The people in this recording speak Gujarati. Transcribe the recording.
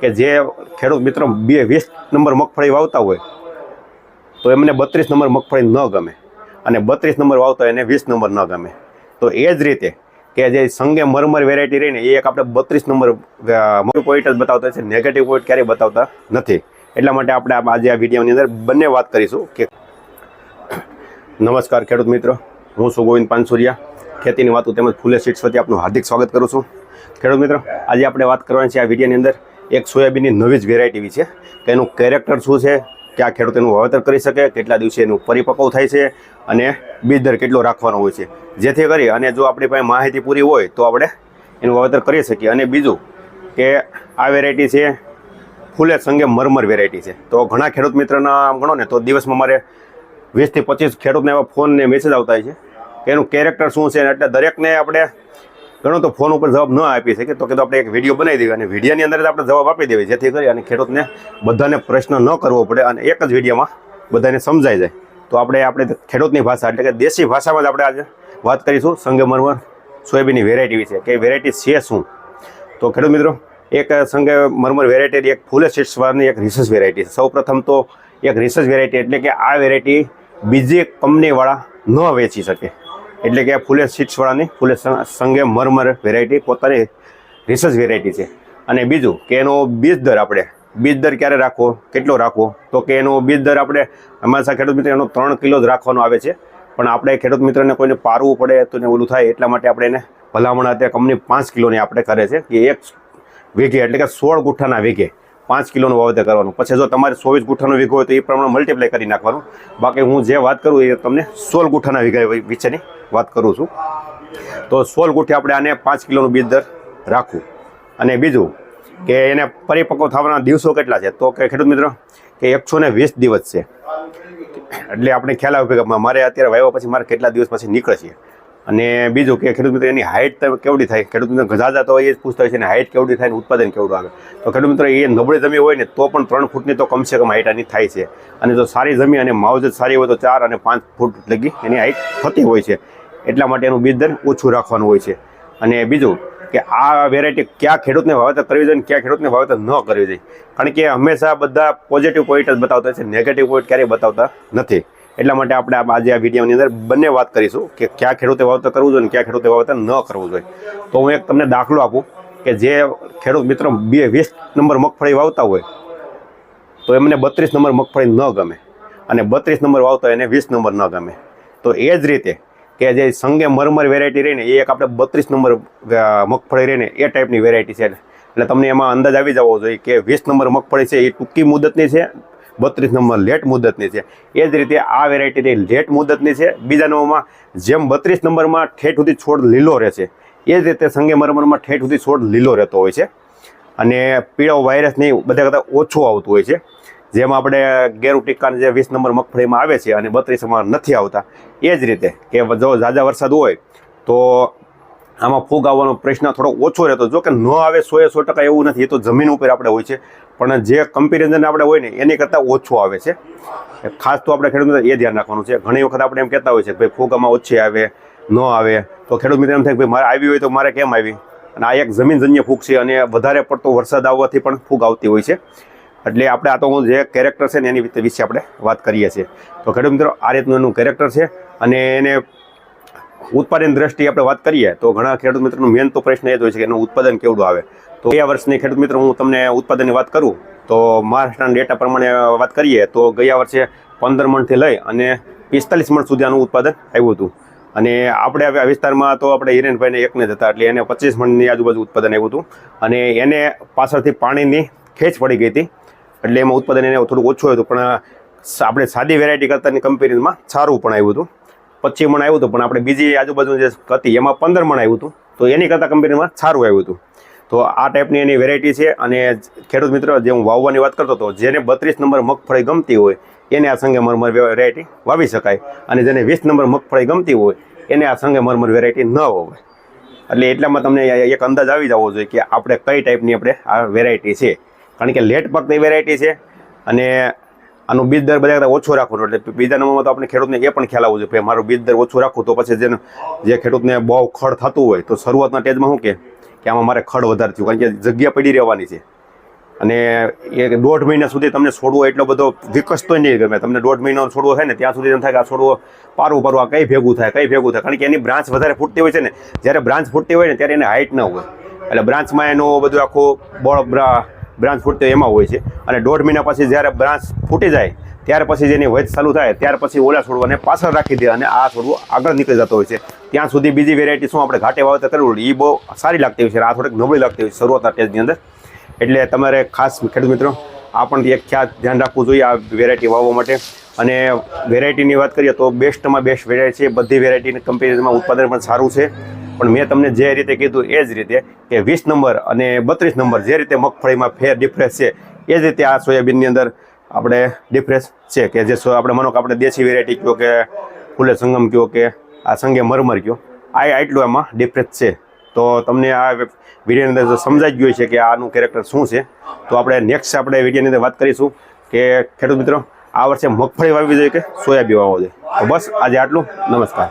કે જે ખેડૂત મિત્રો બે વીસ નંબર મગફળી વાવતા હોય, તો એમને બત્રીસ નંબર મગફળી ન ગમે. અને બત્રીસ નંબર વાવતા હોય એને વીસ નંબર ન ગમે. તો એ જ રીતે કે જે સંગે મરમર વેરાયટી રહીને એ એક આપણે બત્રીસ નંબર પોઈન્ટ જ બતાવતા છે. નેગેટિવ પોઈન્ટ ક્યારેય બતાવતા નથી. એટલા માટે આપણે આજે આ વિડીયોની અંદર બંને વાત કરીશું કે નમસ્કાર ખેડૂત મિત્રો. હું છું ગોવિંદ પાનસુરિયા. ખેતીની વાતો તેમજ ફૂલે સીટ્સ વચ્ચે આપનું હાર્દિક સ્વાગત કરું છું. ખેડૂત મિત્રો, આજે આપણે વાત કરવાની છે આ વિડીયોની અંદર એક સોયાબીનની નવી જ વેરાયટી છે કે એનું કેરેક્ટર શું છે, ક્યાં ખેડૂત એનું વાવેતર કરી શકે, કેટલા દિવસે એનું પરિપક્વ થાય છે અને બીજ દર કેટલો રાખવાનો હોય છે. જેથી કરી અને જો આપણી પાસે માહિતી પૂરી હોય તો આપણે એનું વાવેતર કરી શકીએ. અને બીજું કે આ વેરાયટી છે ફૂલે સંગે મરમર વેરાયટી છે. તો ઘણા ખેડૂત મિત્રના આમ ગણો ને તો દિવસમાં મારે વીસથી પચીસ ખેડૂતને એવા ફોનને મેસેજ આવતા હોય છે કે એનું કેરેક્ટર શું છે એટલે દરેકને આપણે ઘણો તો ફોન ઉપર જવાબ ન આપી શકે તો કે તો આપણે એક વીડિયો બનાવી દેવી અને વિડીયોની અંદર આપણે જવાબ આપી દેવી જેથી કરી અને ખેડૂતને બધાને પ્રશ્ન ન કરવો પડે અને એક જ વિડીયોમાં બધાને સમજાઈ જાય. તો આપણે આપણે ખેડૂતની ભાષા એટલે કે દેશી ભાષામાં જ આપણે આજે વાત કરીશું. સંગમરમર સોયાબીનની વેરાયટી વિશે કે વેરાયટી છે શું? તો ખેડૂત મિત્રો, એક સંગમરમર વેરાયટી એક ફૂલે સીટ્સવાળાની એક રિસર્ચ વેરાયટી છે. સૌ તો એક રિસર્ચ વેરાયટી એટલે કે આ વેરાયટી બીજી કંપનીવાળા ન વેચી શકે. એટલે કે આ ફૂલે સીટ્સવાળાની ફૂલે સંગે મરમર વેરાયટી પોતાની રિસર્ચ વેરાયટી છે. અને બીજું કે એનો બીજ દર આપણે, બીજ દર ક્યારે રાખવો, કેટલો રાખવો? તો કે એનો બીજ દર આપણે, અમારા ખેડૂત મિત્ર એનો ત્રણ કિલો જ રાખવાનો આવે છે. પણ આપણે ખેડૂત મિત્રને કોઈને પારવું પડે તો ને ઓલું થાય, એટલા માટે આપણે એને ભલામણ અત્યારે કંપની પાંચ કિલોની આપણે કરે છે, કે એક વીઘે, એટલે કે સોળ ગુઠ્ઠાના વીઘે પાંચ કિલોનું વાવેતર કરવાનું. પછી જો તમારે ચોવીસ ગુઠ્ઠાનો વીઘો હોય તો એ પ્રમાણે મલ્ટીપ્લાય કરી નાખવાનું. બાકી હું જે વાત કરું એ તમને સોળ ગુઠ્ઠાના વીઘા વિશેની. વાત કરું છું. તો સોલ ગુઠ્ઠી આપણે આને પાંચ કિલોનું બીજ દર રાખવું. અને બીજું કે એને પરિપક્વ થવાના દિવસો કેટલા છે? તો કે ખેડૂત મિત્રો, કે એકસો વીસ દિવસ છે. એટલે આપણે ખ્યાલ આવ્યો કે મારે અત્યારે વાવ્યા પછી મારે કેટલા દિવસ પછી નીકળશે અને બીજું કે ખેડૂત મિત્રો, એની હાઇટ કેવડી થાય? ખેડૂત મિત્રો ગજાતા તો એ જ પૂછતા હોય છે હાઇટ કેવડી થાય ને, ઉત્પાદન કેવડું આવે? તો ખેડૂત મિત્રો, એ નબળી જમીન હોય ને, તો પણ ત્રણ ફૂટની તો કમસે કમ હાઇટ આની થાય છે. અને જો સારી જમીન અને માવજત સારી હોય તો ચાર અને પાંચ ફૂટ લગી એની હાઇટ થતી હોય છે. એટલા માટે એનું બીજ દર ઓછું રાખવાનું હોય છે. અને બીજું કે આ વેરાયટી ક્યાં ખેડૂતને વાવેતર કરવી જોઈએ ક્યાં ખેડૂતને વાવેતર ન કરવી જોઈએ. કારણ કે હંમેશા બધા પોઝિટિવ પોઈન્ટ જ બતાવતા છે નેગેટિવ પોઈન્ટ ક્યારેય બતાવતા નથી. એટલા માટે આપણે આજે આ વિડીયોની અંદર બંને વાત કરીશું કે ક્યાં ખેડૂતે વાવેતર કરવું જોઈએ ક્યાં ખેડૂતે વાવેતર ન કરવું જોઈએ. તો હું એક તમને દાખલો આપું કે જે ખેડૂત મિત્રો બે વીસ નંબર મગફળી વાવતા હોય, તો એમને બત્રીસ નંબર મગફળી ન ગમે. અને બત્રીસ નંબર વાવતા હોય એને વીસ નંબર ન ગમે. તો એ જ રીતે કે જે સંગે મરમર વેરાયટી રહીને, એ એક આપણે બત્રીસ નંબર મગફળી રહીને, એ ટાઈપની વેરાયટી છે. એટલે તમને એમાં અંદાજ આવી જવો જોઈએ કે વીસ નંબર મગફળી છે, એ ટૂંકી મુદતની છે, બત્રીસ નંબર લેટ મુદતની છે. એ જ રીતે આ વેરાયટી લેટ મુદતની છે. બીજા નંબરમાં જેમ બત્રીસ નંબરમાં ઠેઠ સુધી છોડ લીલો રહેશે, એ જ રીતે સંગે મરમરમાં ઠેઠ સુધી છોડ લીલો રહેતો હોય છે. અને પીળો વાયરસ નહીં, બધા કરતાં ઓછું આવતું હોય છે. જેમ આપણે ગેરુ ટીકાને જે વીસ નંબર મગફળીમાં આવે છે અને બત્રીસમાં નથી આવતા, એ જ રીતે કે જો ઝાઝા વરસાદ હોય તો આમાં ફૂગ આવવાનો પ્રશ્ન થોડો ઓછો રહેતો. જો કે ન આવે સો એ સો ટકા એવું નથી, એ તો જમીન ઉપર આપણે હોય છે. પણ જે કમ્પેરિઝન આપણે હોય ને, એની કરતાં ઓછો આવે છે. ખાસ તો આપણે ખેડૂત એ ધ્યાન રાખવાનું છે. ઘણી વખત આપણે એમ કહેતા હોય છે કે ભાઈ ફૂગ આમાં ઓછી આવે, ન આવે. તો ખેડૂત મિત્ર એમ થાય કે ભાઈ મારે આવી હોય તો મારે કેમ આવી? અને આ એક જમીનજન્ય ફૂગ છે અને વધારે પડતો વરસાદ આવવાથી પણ ફૂગ આવતી હોય છે. એટલે આપણે આ તો હું જે કેરેક્ટર છે ને એની વિશે- આપણે વાત કરીએ છીએ. તો ખેડૂત મિત્રો, આ રીતનું એનું કેરેક્ટર છે અને એને ઉત્પાદન દ્રષ્ટિએ આપણે વાત કરીએ, તો ઘણા ખેડૂત મિત્રોનો મેન તો પ્રશ્ન એ જ હોય છે કે એનું ઉત્પાદન કેવડું આવે. તો ગયા વર્ષની ખેડૂત મિત્રો, હું તમને ઉત્પાદનની વાત કરું, તો મહારાષ્ટ્રના ડેટા પ્રમાણે વાત કરીએ, તો ગયા વર્ષે પંદર મણથી લઈ અને પિસ્તાલીસ મણ સુધી આનું ઉત્પાદન આવ્યું હતું. અને આપણે આ વિસ્તારમાં તો આપણે હિરેનભાઈને એકને જ હતા, એટલે એને પચીસ મણની આજુબાજુ ઉત્પાદન આવ્યું હતું. અને એને પાછળથી પાણીની ખેંચ પડી ગઈ હતી. એટલે એમાં ઉત્પાદન એને થોડુંક ઓછું હતું પણ આપણે સાદી વેરાયટી કરતાની કમ્પેરિઝનમાં સારું પણ આવ્યું હતું. પચીસ મણ આવ્યું હતું, પણ આપણે બીજી આજુબાજુ જે હતી, એમાં પંદર મણ આવ્યું હતું. તો એની કરતાં કમ્પેરિઝનમાં સારું આવ્યું હતું. તો આ ટાઈપની એની વેરાયટી છે, અને ખેડૂત મિત્ર, જે હું વાવવાની વાત કરતો હતો, જેને બત્રીસ નંબર મગફળી ગમતી હોય, એને આ સંગે મરમર વેરાયટી વાવી શકાય. અને જેને વીસ નંબર મગફળી ગમતી હોય, એને આ સંગે મરમર વેરાયટી ન વવાય. એટલે એટલામાં તમને એક અંદાજ આવી જવો જોઈએ કે આપણે કઈ ટાઈપની આપણે આ વેરાયટી છે. કારણ કે લેટ પાકની વેરાયટી છે અને આનું બીજ દર બધા કરતાં ઓછો રાખવાનો એટલે બીજા નંબરમાં તો આપણે ખેડૂતને એ પણ ખ્યાલ આવવો જોઈએ કે મારું બીજ દર ઓછો રાખું તો પછી જેને જે ખેડૂતને બહુ ખડ થતું હોય તો શરૂઆતના સ્ટેજમાં શું કે કે આમાં મારે ખડ વધારે થયું, કારણ કે જગ્યા પડી રહેવાની છે. અને એ દોઢ મહિના સુધી તમને છોડવો એટલો બધો વિકસતો નહીં ગમે. તમને દોઢ મહિનો છોડવો થાય ને, ત્યાં સુધી એમ થાય કે આ છોડવો પારવું પારવું આ કઈ ભેગું થાય, કઈ ભેગું થાય. કારણ કે એની બ્રાન્ચ વધારે ફૂટતી હોય છે ને, જ્યારે બ્રાન્ચ ફૂટતી હોય ને, ત્યારે એને હાઇટ ન હોય. એટલે બ્રાન્ચમાં એનું બધું આખું બોળ બ્રાન્ચ ફૂટતી એમાં હોય છે. અને દોઢ મહિના પછી જ્યારે બ્રાન્ચ ફૂટી જાય, ત્યાર પછી જેની વચ ચાલુ થાય, ત્યાર પછી ઓલા છોડવાને પાછળ રાખી દે અને આ છોડવો આગળ નીકળી જતો હોય છે. ત્યાં સુધી બીજી વેરાયટી શું આપણે ઘાટે વાવતર કરવું એ બહુ સારી લાગતી હોય છે. આ થોડીક નબળી લાગતી હોય છે શરૂઆતના ટેસ્ટની અંદર. એટલે તમારે ખાસ ખેડૂત મિત્રો, આ પણ એક ખ્યાલ ધ્યાન રાખવું જોઈએ આ વેરાયટી વાવવા માટે. અને વેરાયટીની વાત કરીએ તો બેસ્ટમાં બેસ્ટ વેરાયટી છે. બધી વેરાયટીની કમ્પેરિઝનમાં ઉત્પાદન પણ સારું છે. પણ મેં તમને જે રીતે કીધું એ જ રીતે કે વીસ નંબર અને બત્રીસ નંબર જે રીતે મગફળીમાં ફેર ડિફરન્સ છે, એ જ રીતે આ સોયાબીનની અંદર આપણે ડિફરન્સ છે કે જે આપણે માનો કે આપણે દેશી વેરાયટી કહો કે ફૂલે સંગમ કહો કે આ સંગે મરમર કહો આ આટલું એમાં ડિફરન્સ છે. તો તમને આ વિડીયોની અંદર સમજાઈ ગયું છે કે આનું કેરેક્ટર શું છે, તો આપણે નેક્સ્ટ આપણે વિડીયોની અંદર વાત કરીશું કે ખેડૂત મિત્રો, આ વર્ષે મગફળી વાવવી જોઈએ કે સોયાબીન વાવવો જોઈએ? તો બસ, આજે આટલું. નમસ્કાર.